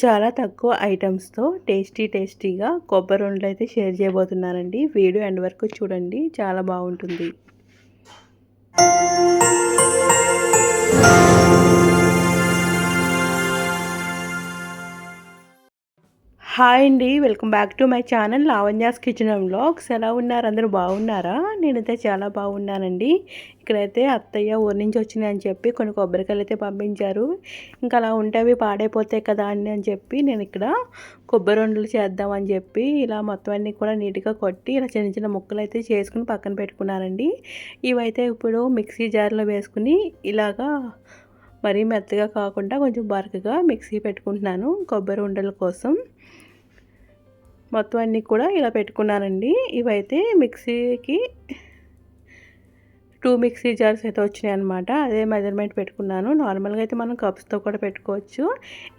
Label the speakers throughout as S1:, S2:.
S1: చాలా తక్కువ ఐటమ్స్తో టేస్టీ టేస్టీగా కొబ్బరి ఉండలు అయితే షేర్ చేయబోతున్నానండి. వీడియో ఎండ్ వరకు చూడండి. చాలా బాగుంటుంది. హాయ్ అండి welcome back to my channel Lavanya's kitchen blogs ఎలా ఉన్నారు? అందరూ బాగున్నారా? నేనైతే చాలా బాగున్నానండి. ఇక్కడైతే అత్తయ్య ఊరి నుంచి వచ్చినాయి అని చెప్పి కొన్ని కొబ్బరికాయలు అయితే పంపించారు. ఇంకా అలా ఉంటే అవి పాడైపోతాయి కదా అని అని చెప్పి నేను ఇక్కడ కొబ్బరి వండలు చేద్దామని చెప్పి ఇలా మొత్తం అన్నీ కూడా నీట్గా కొట్టి ఇలా చిన్న చిన్న ముక్కలు అయితే చేసుకుని పక్కన పెట్టుకున్నానండి. ఇవైతే ఇప్పుడు మిక్సీ జార్లో వేసుకుని ఇలాగా మరీ మెత్తగా కాకుండా కొంచెం బరకగా మిక్సీ పెట్టుకుంటున్నాను కొబ్బరి ఉండల కోసం. మొత్తం అన్నీ కూడా ఇలా పెట్టుకున్నానండి. ఇవైతే మిక్సీకి టూ మిక్సీ జార్స్ అయితే వచ్చినాయి అనమాట అదే మెజర్మెంట్ పెట్టుకున్నాను. నార్మల్గా అయితే మనం కప్స్తో కూడా పెట్టుకోవచ్చు.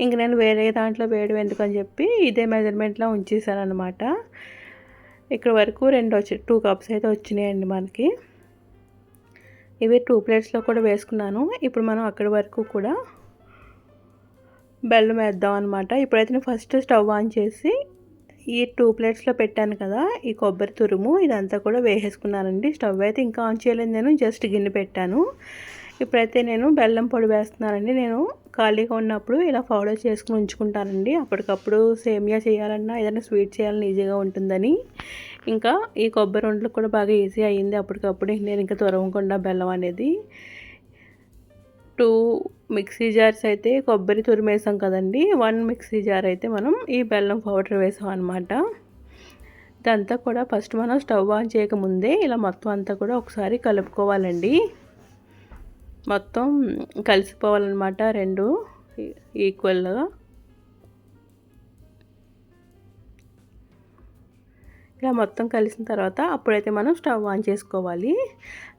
S1: ఇంక నేను వేరే దాంట్లో వేయడం ఎందుకని చెప్పి ఇదే మెజర్మెంట్లో ఉంచేసాను అనమాట ఇక్కడ వరకు రెండు వచ్చి టూ కప్స్ అయితే వచ్చినాయండి మనకి. ఇవి టూ ప్లేట్స్లో కూడా వేసుకున్నాను. ఇప్పుడు మనం అక్కడి వరకు కూడా బెల్లం వేద్దాం అనమాట ఇప్పుడైతే నేను ఫస్ట్ స్టవ్ ఆన్ చేసి ఈ టూ ప్లేట్స్లో పెట్టాను కదా ఈ కొబ్బరి తురుము ఇదంతా కూడా వేసేసుకున్నానండి. స్టవ్ అయితే ఇంకా ఆన్ చేయలేదు నేను జస్ట్ గిన్నె పెట్టాను. ఇప్పుడైతే నేను బెల్లం పొడి వేస్తున్నానండి. నేను ఖాళీగా ఉన్నప్పుడు ఇలా పౌడర్ చేసుకుని ఉంచుకుంటానండి. అప్పటికప్పుడు సేమియా చేయాలన్నా ఏదైనా స్వీట్ చేయాలన్నా ఈజీగా ఉంటుందని. ఇంకా ఈ కొబ్బరి వంటలు కూడా బాగా ఈజీ అయ్యింది. అప్పటికప్పుడు నేను ఇంకా తొరవకుండా బెల్లం అనేది. టూ మిక్సీ జార్స్ అయితే కొబ్బరి తురిమేసాం కదండి. వన్ మిక్సీ జార్ అయితే మనం ఈ బెల్లం పౌడర్ వేసాం అనమాట ఇదంతా కూడా ఫస్ట్ మనం స్టవ్ ఆన్ చేయకముందే ఇలా మొత్తం అంతా కూడా ఒకసారి కలుపుకోవాలండి. మొత్తం కలిసిపోవాలన్నమాట రెండు. ఈక్వల్గా ఇలా మొత్తం కలిసిన తర్వాత అప్పుడైతే మనం స్టవ్ ఆన్ చేసుకోవాలి.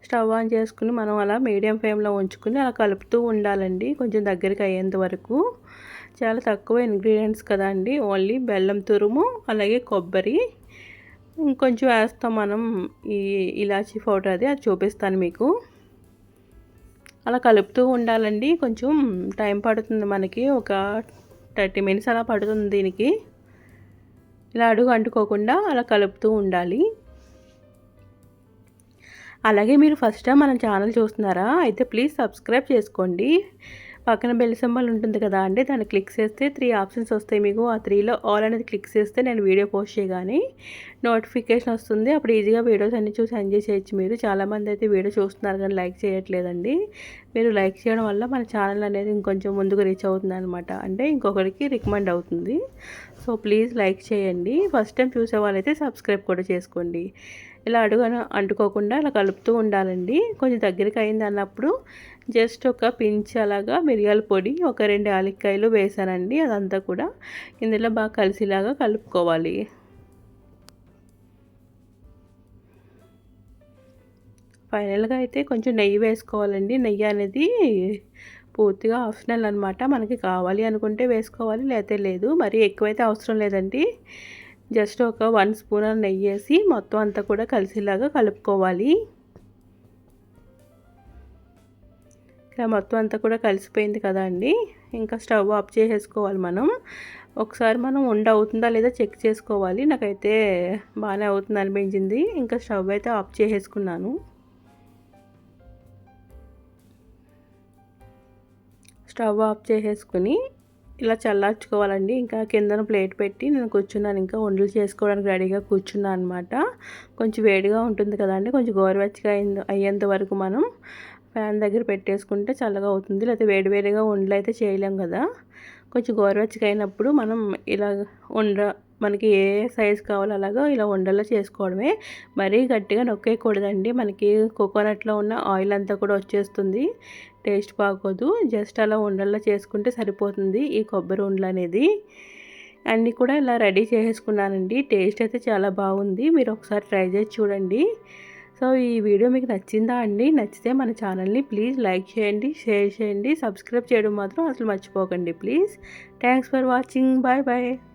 S1: స్టవ్ ఆన్ చేసుకుని మనం అలా మీడియం ఫ్లేమ్లో ఉంచుకుని అలా కలుపుతూ ఉండాలండి కొంచెం దగ్గరికి అయ్యేంత వరకు. చాలా తక్కువ ఇంగ్రీడియంట్స్ కదండి ఓన్లీ బెల్లం తురుము అలాగే కొబ్బరి. ఇంకొంచెం వేస్తాం మనం ఈ ఇలాచీ పౌడర్ అది అది చూపిస్తాను మీకు. అలా కలుపుతూ ఉండాలండి. కొంచెం టైం పడుతుంది మనకి. ఒక థర్టీ మినిట్స్ అలా పడుతుంది దీనికి. ఇలా అడుగు అంటుకోకుండా అలా కలుపుతూ ఉండాలి. అలాగే మీరు ఫస్ట్ టైం మన ఛానల్ చూస్తున్నారా అయితే ప్లీజ్ సబ్స్క్రైబ్ చేసుకోండి. పక్కన బెల్ సింబల్ ఉంటుంది కదా అండి దాన్ని క్లిక్ చేస్తే త్రీ ఆప్షన్స్ వస్తాయి మీకు. ఆ త్రీలో ఆల్ అనేది క్లిక్ చేస్తే నేను వీడియో పోస్ట్ చేయగానే నోటిఫికేషన్ వస్తుంది. అప్పుడు ఈజీగా వీడియోస్ అన్ని చూసి ఎంజాయ్ చేయొచ్చు మీరు. చాలామంది అయితే వీడియో చూస్తున్నారు కానీ లైక్ చేయట్లేదండి. మీరు లైక్ చేయడం వల్ల మన ఛానల్ అనేది ఇంకొంచెం ముందుకు రీచ్ అవుతుంది అనమాట అంటే ఇంకొకరికి రికమెండ్ అవుతుంది. సో ప్లీజ్ లైక్ చేయండి. ఫస్ట్ టైం చూసే వాళ్ళైతే సబ్స్క్రైబ్ కూడా చేసుకోండి. ఇలా అడుగను అంటుకోకుండా అలా కలుపుతూ ఉండాలండి. కొంచెం దగ్గరికి అయింది అన్నప్పుడు జస్ట్ ఒక పించ్ అలాగా మిరియాల పొడి ఒక రెండు యాలక్కాయలు వేసానండి. అదంతా కూడా ఇందులో బాగా కలిసిలాగా కలుపుకోవాలి. ఫైనల్గా అయితే కొంచెం నెయ్యి వేసుకోవాలండి. నెయ్యి అనేది పూర్తిగా ఆప్షనల్ అనమాట మనకి కావాలి అనుకుంటే వేసుకోవాలి లేకపోతే లేదు. మరి ఎక్కువైతే అవసరం లేదండి. జస్ట్ ఒక వన్ స్పూన్ నెయ్యి వేసి మొత్తం అంతా కూడా కలిసేలాగా కలుపుకోవాలి. ఇలా మొత్తం అంతా కూడా కలిసిపోయింది కదా అండి. ఇంకా స్టవ్ ఆఫ్ చేసేసుకోవాలి మనం. ఒకసారి మనం ఉండ అవుతుందా లేదా చెక్ చేసుకోవాలి. నాకైతే బాగానే అవుతుంది అనిపించింది. ఇంకా స్టవ్ అయితే ఆఫ్ చేసేసుకున్నాను. స్టవ్ ఆఫ్ చేసేసుకుని ఇలా చల్లార్చుకోవాలండి. ఇంకా కిందన ప్లేట్ పెట్టి నేను కూర్చున్నాను. ఇంకా వండలు చేసుకోవడానికి రెడీగా కూర్చున్నాను అనమాట కొంచెం వేడిగా ఉంటుంది కదండి. కొంచెం గోరువెచ్చగా అయ్యేంత వరకు మనం ఫ్యాన్ దగ్గర పెట్టేసుకుంటే చల్లగా అవుతుంది. లేకపోతే వేడివేడిగా వండలు అయితే చేయలేం కదా. కొంచెం గోరువెచ్చగా అయినప్పుడు మనం ఇలా వండ మనకి ఏ సైజ్ కావాలో అలాగా ఇలా ఉండల్లో చేసుకోవడమే. మరీ గట్టిగా నొక్కేయకూడదండి. మనకి కోకోనట్లో ఉన్న ఆయిల్ అంతా కూడా వచ్చేస్తుంది. టేస్ట్ బాగోదు. జస్ట్ అలా ఉండల్లో చేసుకుంటే సరిపోతుంది ఈ కొబ్బరి ఉండలు అనేది. అన్నీ కూడా ఇలా రెడీ చేసేసుకున్నానండి. టేస్ట్ అయితే చాలా బాగుంది. మీరు ఒకసారి ట్రై చేసి చూడండి. సో ఈ వీడియో మీకు నచ్చిందా అండి? నచ్చితే మన ఛానల్ని ప్లీజ్ లైక్ చేయండి షేర్ చేయండి. సబ్స్క్రైబ్ చేయడం మాత్రం అసలు మర్చిపోకండి please. Thanks for watching. Bye bye.